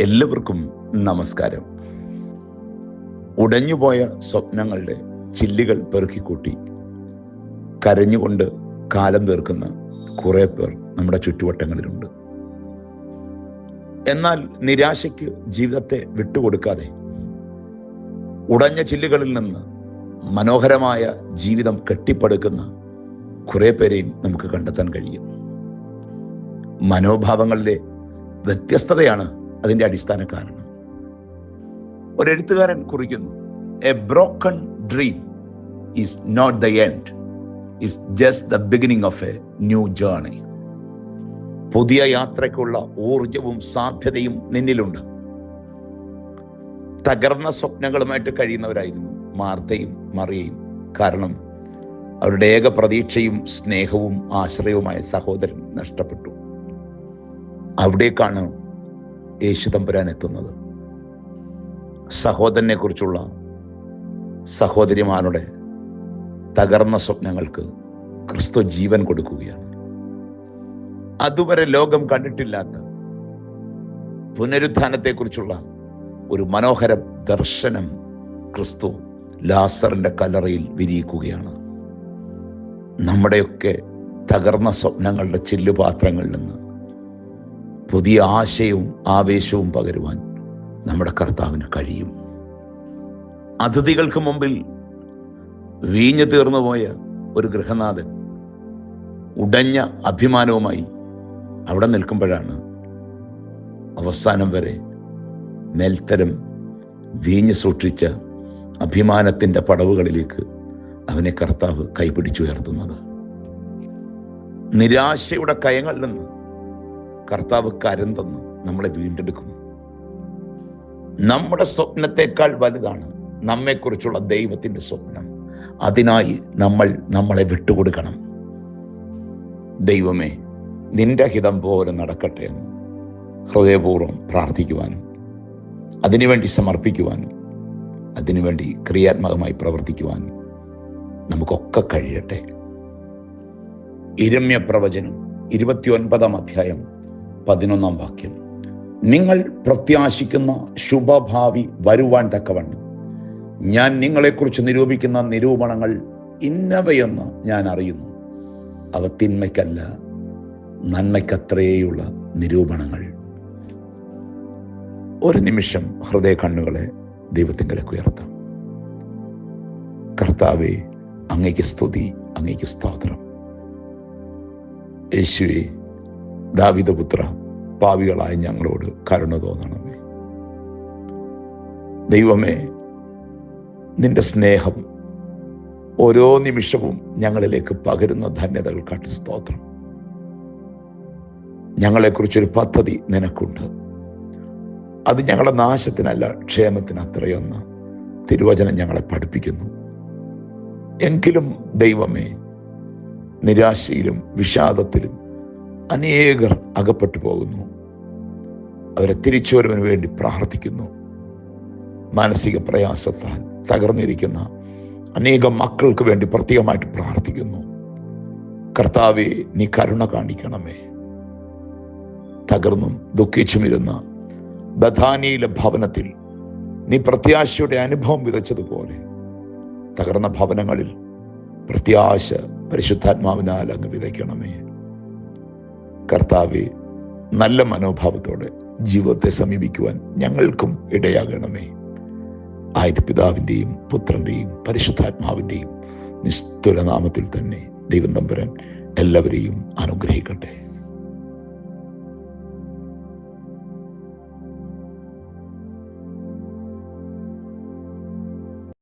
എല്ലാവർക്കും നമസ്കാരം. ഉടഞ്ഞുപോയ സ്വപ്നങ്ങളുടെ ചില്ലുകൾ പെറുക്കിക്കൂട്ടി. കരഞ്ഞുകൊണ്ട് കാലം തീർക്കുന്ന കുറേ പേർ നമ്മുടെ ചുറ്റുവട്ടങ്ങളിലുണ്ട്. എന്നാൽ നിരാശയ്ക്ക് ജീവിതത്തെ വിട്ടുകൊടുക്കാതെ ഉടഞ്ഞ ചില്ലുകളിൽ നിന്ന് മനോഹരമായ ജീവിതം കെട്ടിപ്പടുക്കുന്ന കുറേ പേരെയും നമുക്ക് കണ്ടെത്താൻ കഴിയും. മനോഭാവങ്ങളിലെ വ്യത്യസ്തതയാണ് അതിന്റെ അടിസ്ഥാന കാരണം. ഒരെഴുത്തുകാരൻ കുറിക്കുന്നു a broken dream is not the end is just the beginning of a new journey പുതിയ യാത്രയ്ക്കുള്ള ഊർജവും സാധ്യതയും നിന്നിലുണ്ട്. തകർന്ന സ്വപ്നങ്ങളുമായിട്ട് കഴിയുന്നവരായിരുന്നു മാർത്തയും മറിയയും. കാരണം അവരുടെ ഏക പ്രതീക്ഷയും സ്നേഹവും ആശ്രയവുമായ സഹോദരൻ നഷ്ടപ്പെട്ടു. അവിടേക്കാണ് യേശു തമ്പുരാൻ എത്തുന്നത് സഹോദരനെ കുറിച്ചുള്ള സഹോദരിമാരുടെ തകർന്ന സ്വപ്നങ്ങൾക്ക് ക്രിസ്തു ജീവൻ കൊടുക്കുകയാണ്. അതുവരെ ലോകം കണ്ടിട്ടില്ലാത്ത പുനരുത്ഥാനത്തെക്കുറിച്ചുള്ള ഒരു മനോഹര ദർശനം ക്രിസ്തു ലാസറിന്റെ കല്ലറയിൽ വിരിയിക്കുകയാണ്. നമ്മുടെയൊക്കെ തകർന്ന സ്വപ്നങ്ങളുടെ ചില്ലുപാത്രങ്ങളിൽ നിന്ന് പുതിയ ആശയവും ആവേശവും പകരുവാൻ നമ്മുടെ കർത്താവിന് കഴിയും. അതിഥികൾക്ക് മുമ്പിൽ വീഞ്ഞു തീർന്നുപോയ ഒരു ഗൃഹനാഥൻ ഉടഞ്ഞ അഭിമാനവുമായി അവിടെ നിൽക്കുമ്പോഴാണ് അവസാനം വരെ മേൽത്തരം വീഞ്ഞു സൂക്ഷിച്ച അഭിമാനത്തിന്റെ പടവുകളിലേക്ക് അവനെ കർത്താവ് കൈപിടിച്ചുയർത്തുന്നത്. നിരാശയുടെ കയങ്ങളിൽ നിന്ന് കർത്താവ് കരം തന്ന്. നമ്മളെ വീണ്ടെടുക്കും. നമ്മുടെ സ്വപ്നത്തെക്കാൾ വലുതാണ് നമ്മെക്കുറിച്ചുള്ള ദൈവത്തിന്റെ സ്വപ്നം. അതിനായി നമ്മൾ നമ്മളെ വിട്ടുകൊടുക്കണം. ദൈവമേ നിന്റെ ഹിതം പോലെ നടക്കട്ടെ എന്ന് ഹൃദയപൂർവം പ്രാർത്ഥിക്കുവാനും അതിനുവേണ്ടി സമർപ്പിക്കുവാനും അതിനുവേണ്ടി ക്രിയാത്മകമായി പ്രവർത്തിക്കുവാനും നമുക്കൊക്കെ കഴിയട്ടെ. ഇരമ്യ പ്രവചനം ഇരുപത്തിയൊൻപതാം അധ്യായം പതിനൊന്നാം വാക്യം. നിങ്ങൾ പ്രത്യാശിക്കുന്ന ശുഭഭാവി വരുവാൻ തക്കവണ്ണം. ഞാൻ നിങ്ങളെക്കുറിച്ച് നിരൂപിക്കുന്ന നിരൂപണങ്ങൾ ഇന്നവയെന്ന് ഞാൻ അറിയുന്നു. അവ തിന്മയ്ക്കല്ല നന്മയ്ക്കത്രയുള്ള നിരൂപണങ്ങൾ. ഒരു നിമിഷം ഹൃദയ കണ്ണുകളെ ദൈവത്തിങ്കലേക്ക് ഉയർത്താം. കർത്താവെ അങ്ങയ്ക്ക് സ്തുതി അങ്ങയ്ക്ക് സ്തോത്രം. യേശുവെ ദാവിദപുത്ര പാവികളായ ഞങ്ങളോട് കരുണ തോന്നണമേ. ദൈവമേ നിന്റെ സ്നേഹം ഓരോ നിമിഷവും ഞങ്ങളിലേക്ക് പകരുന്ന കാട്ടി സ്തോത്രം. ഞങ്ങളെക്കുറിച്ചൊരു പദ്ധതി നിനക്കുണ്ട്. അത് ഞങ്ങളുടെ നാശത്തിനല്ല ക്ഷേമത്തിന് അത്രയൊന്ന് തിരുവചനം ഞങ്ങളെ പഠിപ്പിക്കുന്നു. എങ്കിലും ദൈവമേ നിരാശയിലും വിഷാദത്തിലും അനേകർ അകപ്പെട്ടു പോകുന്നു. അവരെ തിരിച്ചു തിരിച്ചുവരവിന് വേണ്ടി പ്രാർത്ഥിക്കുന്നു. മാനസിക പ്രയാസത്താൽ തകർന്നിരിക്കുന്ന അനേകം മക്കൾക്ക് വേണ്ടി പ്രത്യേകമായിട്ട് പ്രാർത്ഥിക്കുന്നു. കർത്താവെ നീ കരുണ കാണിക്കണമേ. തകർന്നും ദുഃഖിച്ചുമിരുന്ന ബഥാനിയിലെ ഭവനത്തിൽ നീ പ്രത്യാശയുടെ അനുഭവം വിതച്ചതുപോലെ തകർന്ന ഭവനങ്ങളിൽ പ്രത്യാശ പരിശുദ്ധാത്മാവിനാൽ അങ്ങ് വിതയ്ക്കണമേ. കർത്താവെ നല്ല മനോഭാവത്തോടെ ജീവിതത്തെ സമീപിക്കുവാൻ ഞങ്ങൾക്കും ഇടയാകണമേ. ആയത് പിതാവിന്റെയും പുത്രന്റെയും പരിശുദ്ധാത്മാവിന്റെയും നിസ്തുലനാമത്തിൽ തന്നെ ദൈവം തമ്പുരൻ എല്ലാവരെയും അനുഗ്രഹിക്കട്ടെ.